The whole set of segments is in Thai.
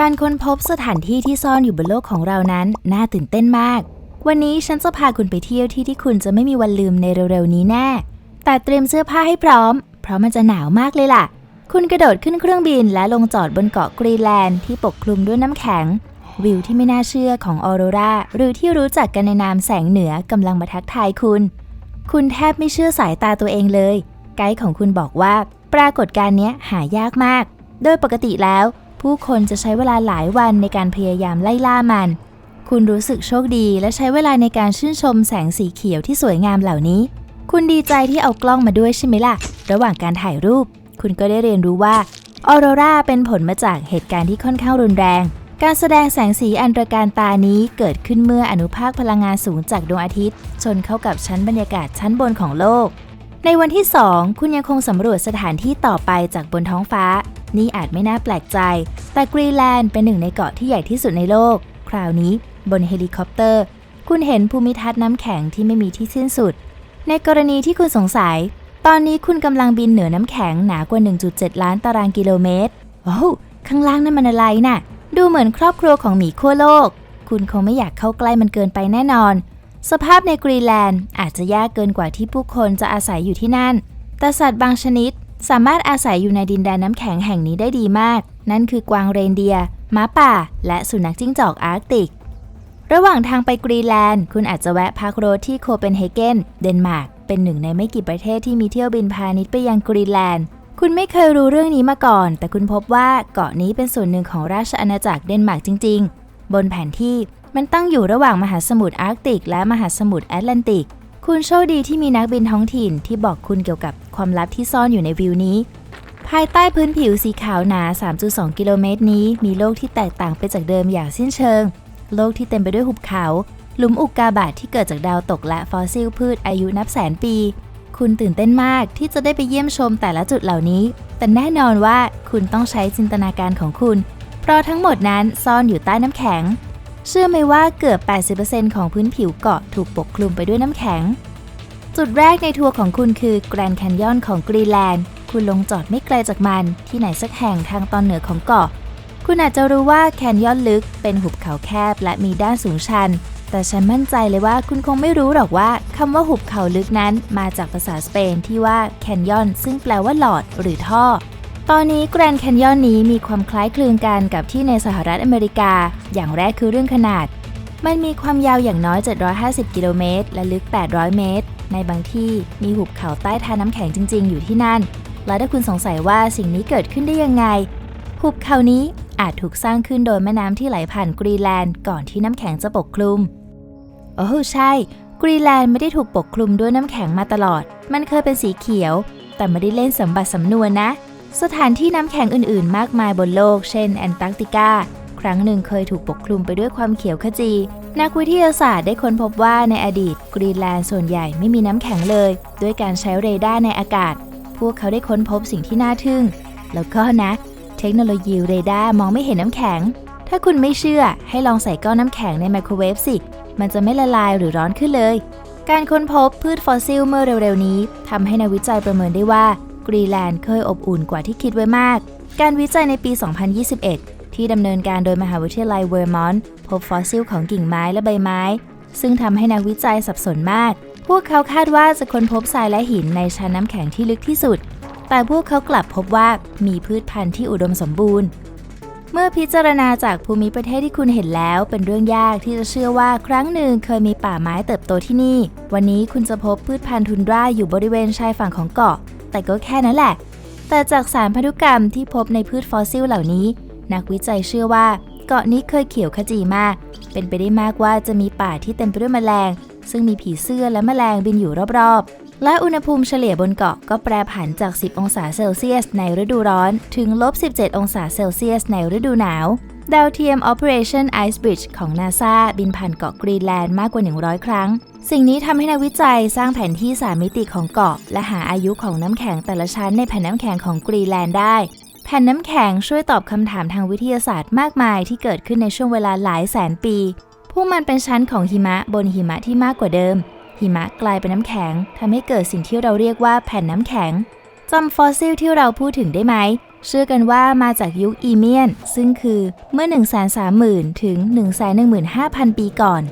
การค้นพบสถานที่ที่ซ่อนอยู่บนโลกของเรานั้น น่าตื่นเต้นมาก วันนี้ฉันจะพาคุณไปเที่ยวที่ที่คุณจะไม่มีวันลืมในเร็วๆนี้แน่ แต่เตรียมเสื้อผ้าให้พร้อม เพราะมันจะหนาวมากเลยล่ะ คุณกระโดดขึ้นเครื่องบินและลงจอดบนเกาะกรีนแลนด์ที่ปกคลุมด้วยน้ำแข็ง วิวที่ไม่น่าเชื่อของออโรราหรือที่รู้จักกันในนามแสงเหนือกำลังมาทักทายคุณ คุณแทบไม่เชื่อสายตาตัวเองเลย ไกด์ของคุณบอกว่า ปรากฏการณ์นี้หายากมาก โดยปกติแล้ว ผู้คนจะใช้เวลาหลายวันในการพยายามไล่ล่ามัน คุณรู้สึกโชคดีและใช้เวลาในการชื่นชมแสงสีเขียวที่สวยงามเหล่านี้ คุณดีใจที่เอากล้องมาด้วยใช่ไหมล่ะ ระหว่างการถ่ายรูป คุณก็ได้เรียนรู้ว่าออโรราเป็นผลมาจากเหตุการณ์ที่ค่อนข้างรุนแรง การแสดงแสงสีอันตรการตานี้เกิดขึ้นเมื่ออนุภาคพลังงานสูงจากดวงอาทิตย์ ชนเข้ากับชั้นบรรยากาศชั้นบนของโลก ในวันที่ 2 คุณยังคงสำรวจสถานที่ต่อไปจากบนท้องฟ้า นี่อาจไม่น่าแปลกใจ แต่กรีแลนด์เป็นหนึ่งในเกาะที่ใหญ่ที่สุดในโลก คราวนี้บนเฮลิคอปเตอร์ คุณเห็นภูมิทัศน์น้ำแข็งที่ไม่มีที่สิ้นสุด ในกรณีที่คุณสงสัย ตอนนี้คุณกำลังบินเหนือน้ำแข็งหนากว่า 1.7 ล้านตารางกิโลเมตรโอ้วข้างล่างนั่นมันอะไรน่ะ ดูเหมือนครอบครัวของหมีขั้วโลก คุณคงไม่อยากเข้าใกล้มันเกินไปแน่นอน สภาพในกรีแลนด์อาจจะยากเกินกว่าที่ผู้คนจะอาศัยอยู่ที่นั่น แต่สัตว์บางชนิด สามารถอาศัยอยู่ในดินแดนน้ำแข็งแห่งนี้ได้ดีมาก นั่นคือกวางเรนเดียร์ม้าป่า และสุนัขจิ้งจอกอาร์กติก ระหว่างทางไปกรีนแลนด์ คุณอาจจะแวะพักรถที่โคเปนเฮเกน เดนมาร์ก เป็นหนึ่งในไม่กี่ประเทศที่มีเที่ยวบินพาณิชย์ไปยังกรีนแลนด์ คุณไม่เคยรู้เรื่องนี้มาก่อน แต่คุณพบว่าเกาะนี้เป็นส่วนหนึ่งของราชอาณาจักรเดนมาร์กจริง ๆ บนแผนที่มันตั้งอยู่ระหว่างมหาสมุทรอาร์กติก และมหาสมุทรแอตแลนติก คุณโชคดีที่มีนักบินท้องถิ่นที่บอกคุณเกี่ยวกับความลับที่ซ่อนอยู่ในวิวนี้ ภายใต้พื้นผิวสีขาวหนา 3.2 กิโลเมตรนี้ มีโลกที่แตกต่างไปจากเดิมอย่างสิ้นเชิง โลกที่เต็มไปด้วยหุบเขา หลุมอุกกาบาตทที่เกิดจากดาวตกและฟอสซิลพืชอายุนับแสนปี คุณตื่นเต้นมากที่จะได้ไปเยี่ยมชมแต่ละจุดเหล่านี้ แต่แน่นอนว่าคุณต้องใช้จินตนาการของคุณ เพราะทั้งหมดนั้นซ่อนอยู่ใต้น้ำแข็ง เชื่อไหมว่าเกือบ 80%ของพื้นผิวเกาะถูกปกคลุมไปด้วยน้ำแข็ง จุดแรกในทัวร์ของคุณคือแกรนด์แคนยอนของกรีแลนด์ คุณลงจอดไม่ไกลจากมันที่ไหนสักแห่งทางตอนเหนือของเกาะ คุณอาจจะรู้ว่าแคนยอนลึกเป็นหุบเขาแคบและมีด้านสูงชัน แต่ฉันมั่นใจเลยว่าคุณคงไม่รู้หรอกว่าคำว่าหุบเขาลึกนั้นมาจากภาษาสเปนที่ว่าแคนยอนซึ่งแปลว่าหลอดหรือท่อ ตอนนี้แกรนด์แคนยอนนี้มีความคล้ายคลึงกันกับที่ในสหรัฐอเมริกา อย่างแรกคือเรื่องขนาด มันมีความยาวอย่างน้อย 750 กิโลเมตร และลึก 800 เมตร ในบางที่มีหุบเขาใต้ทาน้ำแข็งจริง ๆ อยู่ที่นั่น และถ้าคุณสงสัยว่าสิ่งนี้เกิดขึ้นได้ยังไง หุบเขานี้อาจถูกสร้างขึ้นโดยแม่น้ำที่ไหลผ่านกรีแลนด์ก่อนที่น้ำแข็งจะปกคลุม โอ้ใช่ กรีแลนด์ไม่ได้ถูกปกคลุมด้วยน้ำแข็งมาตลอด มันเคยเป็นสีเขียว แต่ไม่ได้เล่นสมบัติสำนวนนะ สถานที่น้ำแข็งอื่นๆ มากมายบนโลก เช่นแอนตาร์กติกา ครั้งหนึ่งเคยถูกปกคลุมไปด้วยความเขียวขจี นักวิทยาศาสตร์ได้ค้นพบว่าในอดีตกรีนแลนด์ส่วนใหญ่ไม่มีน้ำแข็งเลย ด้วยการใช้เรดาร์ในอากาศ พวกเขาได้ค้นพบสิ่งที่น่าทึ่ง แล้วก็นะ เทคโนโลยีเรดาร์มองไม่เห็นน้ำแข็ง ถ้าคุณไม่เชื่อให้ลองใส่ก้อนน้ำแข็งในไมโครเวฟสิ มันจะไม่ละลายหรือร้อนขึ้นเลย การค้นพบพืชฟอสซิลเมื่อเร็วๆนี้ทำให้นักวิจัยประเมินได้ว่า กรีแลนด์เคยอบอุ่นกว่าที่คิดไว้มาก การวิจัยในปี 2021 ที่ดำเนินการโดยมหาวิทยาลัยเวอร์มอนต์พบฟอสซิลของกิ่งไม้และใบไม้ ซึ่งทำให้นักวิจัยสับสนมาก พวกเขาคาดว่าจะค้นพบทรายและหินในชั้นน้ำแข็งที่ลึกที่สุด แต่พวกเขากลับพบว่ามีพืชพันธุ์ที่อุดมสมบูรณ์เมื่อพิจารณาจากภูมิประเทศที่คุณเห็นแล้ว เป็นเรื่องยากที่จะเชื่อว่าครั้งหนึ่งเคยมีป่าไม้เติบโตที่นี่ วันนี้คุณจะพบพืชพันธุ์ทุนดราอยู่บริเวณชายฝั่งของเกาะ แต่ก็แค่นั้นแหละ แต่จากสารพันธุกรรมที่พบในพืชฟอสซิลเหล่านี้ นักวิจัยเชื่อว่าเกาะนี้เคยเขียวขจีมาก เป็นไปได้มากว่าจะมีป่าที่เต็มไปด้วยแมลง ซึ่งมีผีเสื้อและแมลงบินอยู่รอบๆ และอุณหภูมิเฉลี่ยบนเกาะก็แปรผันจาก 10 องศาเซลเซียสในฤดูร้อน ถึงลบ 17 องศาเซลเซียสในฤดูหนาว ดาวเทียม Operation Ice Bridge ของ NASA บินผ่านเกาะกรีนแลนด์มากกว่า 100 ครั้ง สิ่งนี้ทำให้นักวิจัยสร้างแผนที่ 3 มิติของเกาะ และหาอายุของน้ำแข็งแต่ละชั้นในแผ่นน้ำแข็งของกรีแลนด์ได้ แผ่นน้ำแข็งช่วยตอบคำถามทางวิทยาศาสตร์มากมายที่เกิดขึ้นในช่วงเวลาหลายแสนปี พวกมันเป็นชั้นของหิมะบนหิมะที่มากกว่าเดิม หิมะกลายเป็นน้ำแข็งทำให้เกิดสิ่งที่เราเรียกว่าแผ่นน้ำแข็งจำฟอสซิลที่เราพูดถึงได้ไหมเชื่อกันว่ามาจากยุคอีเมียน ซึ่งคือเมื่อ 130,000 ถึง 115,000 ปีก่อน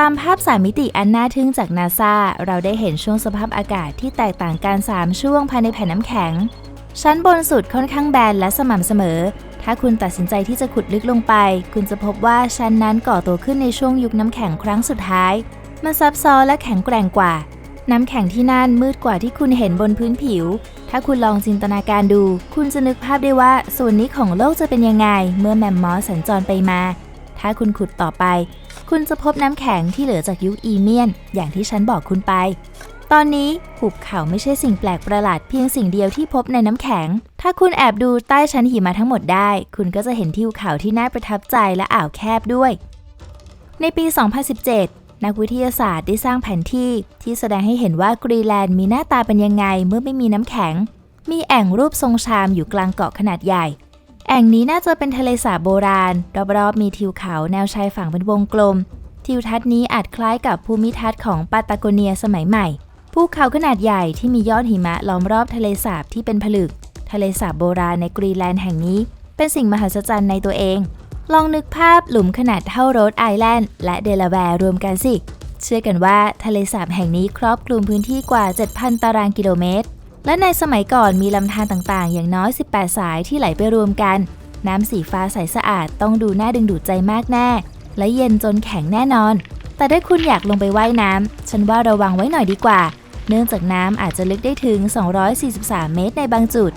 ตามภาพสามมิติอันน่าทึ่งจากนาซาเราได้เห็นช่วงสภาพอากาศที่แตกต่างกัน 3 ช่วงภายในแผ่นน้ำแข็ง ชั้นบนสุดค่อนข้างแบนและสม่ำเสมอ ถ้าคุณตัดสินใจที่จะขุดลึกลงไป คุณจะพบว่าชั้นนั้นก่อตัวขึ้นในช่วงยุคน้ำแข็งครั้งสุดท้าย มันซับซ้อนและแข็งแกร่งกว่า น้ำแข็งที่นั่นมืดกว่าที่คุณเห็นบนพื้นผิว ถ้าคุณลองจินตนาการดู คุณจะนึกภาพได้ว่าส่วนนี้ของโลกจะเป็นยังไง เมื่อแมมมอสสัญจรไปมา ถ้าคุณขุดต่อไป คุณจะพบน้ำแข็งที่เหลือจากยุคอีเมียน อย่างที่ฉันบอกคุณไป ตอนนี้หุบเขาไม่ใช่สิ่งแปลกประหลาดเพียงสิ่งเดียวที่พบในน้ำแข็ง ถ้าคุณแอบดูใต้ชั้นหิมะทั้งหมดได้ คุณก็จะเห็นทิวเขาที่น่าประทับใจและอ่าวแคบด้วย ในปี 2017นักวิทยาศาสตร์ได้สร้างแผนที่ที่แสดงให้เห็นว่ากรีแลนด์มีหน้าตาเป็นยังไงเมื่อไม่มีน้ำแข็ง มีแอ่งรูปทรงชามอยู่กลางเกาะขนาดใหญ่ แอ่งนี้น่าจะเป็นทะเลสาบโบราณ รอบๆมีทิวเขาแนวชายฝั่งเป็นวงกลม ทิวทัศน์นี้อาจคล้ายกับภูมิทัศน์ของปาตาโกเนียสมัยใหม่ ภูเขาขนาดใหญ่ที่มียอดหิมะล้อมรอบทะเลสาบที่เป็นผลึก ทะเลสาบโบราณในกรีนแลนด์แห่งนี้ เป็นสิ่งมหัศจรรย์ในตัวเอง ลองนึกภาพหลุมขนาดเท่าโรดไอแลนด์และเดลาแวร์รวมกันสิ เชื่อกันว่าทะเลสาบแห่งนี้ครอบคลุมพื้นที่กว่า 7,000 ตารางกิโลเมตร และในสมัยก่อนมีลำธารต่างๆ อย่างน้อย 18 สายที่ไหลไปรวมกัน น้ำสีฟ้าใสสะอาดต้องดูน่าดึงดูดใจมากแน่ และเย็นจนแข็งแน่นอน แต่ถ้าคุณอยากลงไปไว่ายน้ำฉันว่าระวังไว้หน่อยดีกว่า เนื่องจากน้ำอาจจะลึกได้ถึง 243 เมตรในบางจุด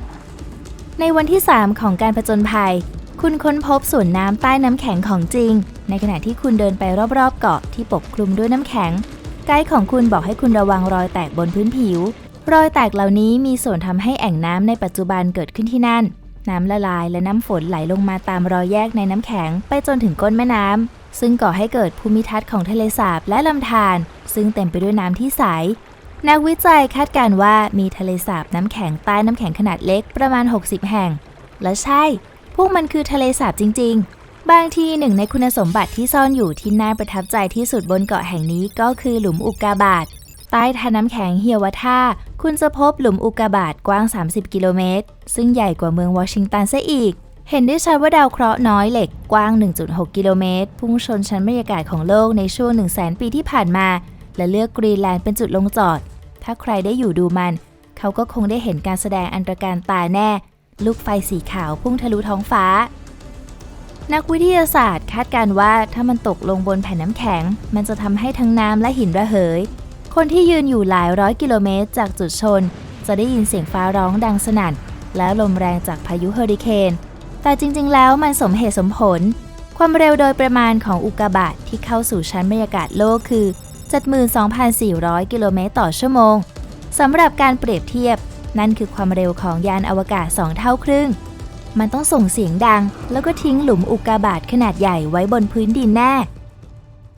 ในวันที่ 3 ของการผจญภัย คุณค้นพบส่วนน้ำใต้น้ำแข็งของจริง ในขณะที่คุณเดินไปรอบๆ เกาะที่ปกคลุมด้วยน้ำแข็ง ไกด์ของคุณบอกให้คุณระวังรอยแตกบนพื้นผิว รอยแตกเหล่านี้มีส่วนทำให้แอ่งน้ำในปัจจุบันเกิดขึ้นที่นั่น น้ำละลายและน้ำฝนไหลลงมาตามรอยแยกในน้ำแข็งไปจนถึงก้นแม่น้ำซึ่งก่อให้เกิดภูมิทัศน์ของทะเลสาบและลำธารซึ่งเต็มไปด้วยน้ำที่ใส นักวิจัยคาดการณ์ว่ามีทะเลสาบน้ำแข็งใต้น้ำแข็งขนาดเล็กประมาณ 60 แห่ง และใช่ พวกมันคือทะเลสาบจริง ๆ บางทีหนึ่งในคุณสมบัติที่ซ่อนอยู่ที่น่าประทับใจที่สุดบนเกาะแห่งนี้ก็คือหลุมอุกกาบาตใต้ทาน้ำแข็งเฮียวาท่า คุณจะพบหลุมอุกกาบาตกว้าง 30 กิโลเมตร ซึ่งใหญ่กว่าเมืองวอชิงตันซะอีก เห็นได้ชัดว่าดาวเคราะห์น้อยเหล็กกว้าง 1.6 กิโลเมตร พุ่งชนชั้นบรรยากาศของโลกในช่วง 1 0 0 0 0 0 ปีที่ผ่านมา และเลือกกรีนแลนด์เป็นจุดลงจอด ถ้าใครได้อยู่ดูมัน เขาก็คงได้เห็นการแสดงอันตรการตาแน่ ลูกไฟสีขาวพุ่งทะลุท้องฟ้านักวิทยาศาสตร์คาดการณ์ว่าถ้ามันตกลงบนแผ่นน้ำแข็ง มันจะทำให้ทั้งน้ำและหินระเหย คนที่ยืนอยู่หลายร้อยกิโลเมตรจากจุดชน จะได้ยินเสียงฟ้าร้องดังสนั่น แล้วลมแรงจากพายุเฮอริเคน แต่จริงๆ แล้วมันสมเหตุสมผล ความเร็วโดยประมาณของอุกกาบาตที่เข้าสู่ชั้นบรรยากาศโลกคือ 72,400 กิโลเมตรต่อชั่วโมงสำหรับการเปรียบเทียบ นั่นคือความเร็วของยานอวกาศ 2 เท่าครึ่ง มันต้องส่งเสียงดัง แล้วก็ทิ้งหลุมอุกกาบาตขนาดใหญ่ไว้บนพื้นดินแน่